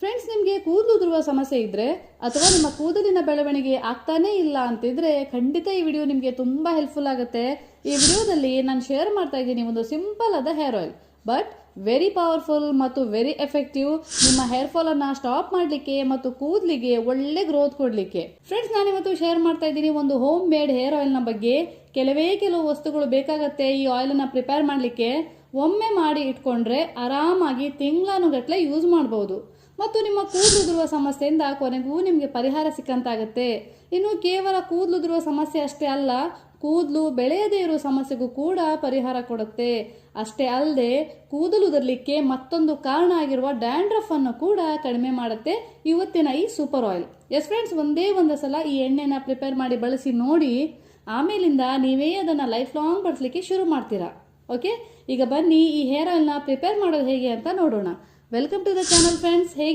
Friends ನಿಮಗೆ ಕೂದಲು ಉದುರುವ ಸಮಸ್ಯೆ ಇದ್ರೆ ಅಥವಾ ನಿಮ್ಮ ಕೂದಲಿನ ಬೆಳವಣಿಗೆ ಆಗ್ತಾನೇ ಇಲ್ಲ ಅಂತಿದ್ರೆ ಖಂಡಿತ ಈ ವಿಡಿಯೋ ನಿಮಗೆ ತುಂಬಾ ಹೆಲ್ಪ್ಫುಲ್ ಆಗುತ್ತೆ. ಈ ವಿಡಿಯೋದಲ್ಲಿ ನಾನು ಶೇರ್ ಮಾಡ್ತಾ ಇದ್ದೀನಿ ಒಂದು ಸಿಂಪಲ್ ಆದ hair oil but very powerful ಮತ್ತು ವೆರಿ ಎಫೆಕ್ಟಿವ್ ನಿಮ್ಮ ಹೇರ್ ಫಾಲ್ ಅನ್ನ ಸ್ಟಾಪ್ ಮಾಡಲಿಕ್ಕೆ ಮತ್ತು ಕೂದಲಿಗೆ ಒಳ್ಳೆ ಗ್ರೋತ್ ಕೊಡಲಿಕ್ಕೆ. ಫ್ರೆಂಡ್ಸ್ ನಾನಿವತ್ತು ಶೇರ್ ಮಾಡ್ತಾ ಇದ್ದೀನಿ ಒಂದು ಹೋಮ್ ಮೇಡ್ ಹೇರ್ ಆಯಿಲ್ನ ಬಗ್ಗೆ. ಕೆಲವೇ ಕೆಲವು ವಸ್ತುಗಳು ಬೇಕಾಗತ್ತೆ ಈ ಆಯಿಲನ್ನು ಪ್ರಿಪೇರ್ ಮಾಡಲಿಕ್ಕೆ. ಒಮ್ಮೆ ಮಾಡಿ ಇಟ್ಕೊಂಡ್ರೆ ಆರಾಮಾಗಿ ತಿಂಗಳಾನುಗಟ್ಲೆ ಯೂಸ್ ಮಾಡಬಹುದು ಮತ್ತು ನಿಮ್ಮ ಕೂದಲು ಉದುರುವ ಸಮಸ್ಯೆಯಿಂದ ಕೊನೆಗೂ ನಿಮಗೆ ಪರಿಹಾರ ಸಿಕ್ಕಂತಾಗುತ್ತೆ. ಇನ್ನು ಕೇವಲ ಕೂದಲು ಉದುರುವ ಸಮಸ್ಯೆ ಅಷ್ಟೇ ಅಲ್ಲ, ಕೂದಲು ಬೆಳೆಯದೇ ಇರುವ ಸಮಸ್ಯೆಗೂ ಕೂಡ ಪರಿಹಾರ ಕೊಡುತ್ತೆ. ಅಷ್ಟೇ ಅಲ್ಲದೆ, ಕೂದಲು ಉದುರ್ಲಿಕ್ಕೆ ಮತ್ತೊಂದು ಕಾರಣ ಆಗಿರುವ ಡ್ಯಾಂಡ್ರಫ್ ಅನ್ನು ಕೂಡ ಕಡಿಮೆ ಮಾಡುತ್ತೆ ಇವತ್ತಿನ ಈ ಸೂಪರ್ ಆಯಿಲ್. ಎಸ್ ಫ್ರೆಂಡ್ಸ್ ಒಂದೇ ಒಂದು ಸಲ ಈ ಎಣ್ಣೆನ ಪ್ರಿಪೇರ್ ಮಾಡಿ ಬಳಸಿ ನೋಡಿ, ಆಮೇಲಿಂದ ನೀವೇ ಅದನ್ನು ಲೈಫ್ ಲಾಂಗ್ ಬಳಸಲಿಕ್ಕೆ ಶುರು ಮಾಡ್ತೀರಾ? ಓಕೆ ಈಗ ಬನ್ನಿ, ಈ ಹೇರ್ ಆಯಿಲ್ನ ಪ್ರಿಪೇರ್ ಮಾಡೋದು ಹೇಗೆ ಅಂತ ನೋಡೋಣ. welcome to the channel friends ಹೇಗೆ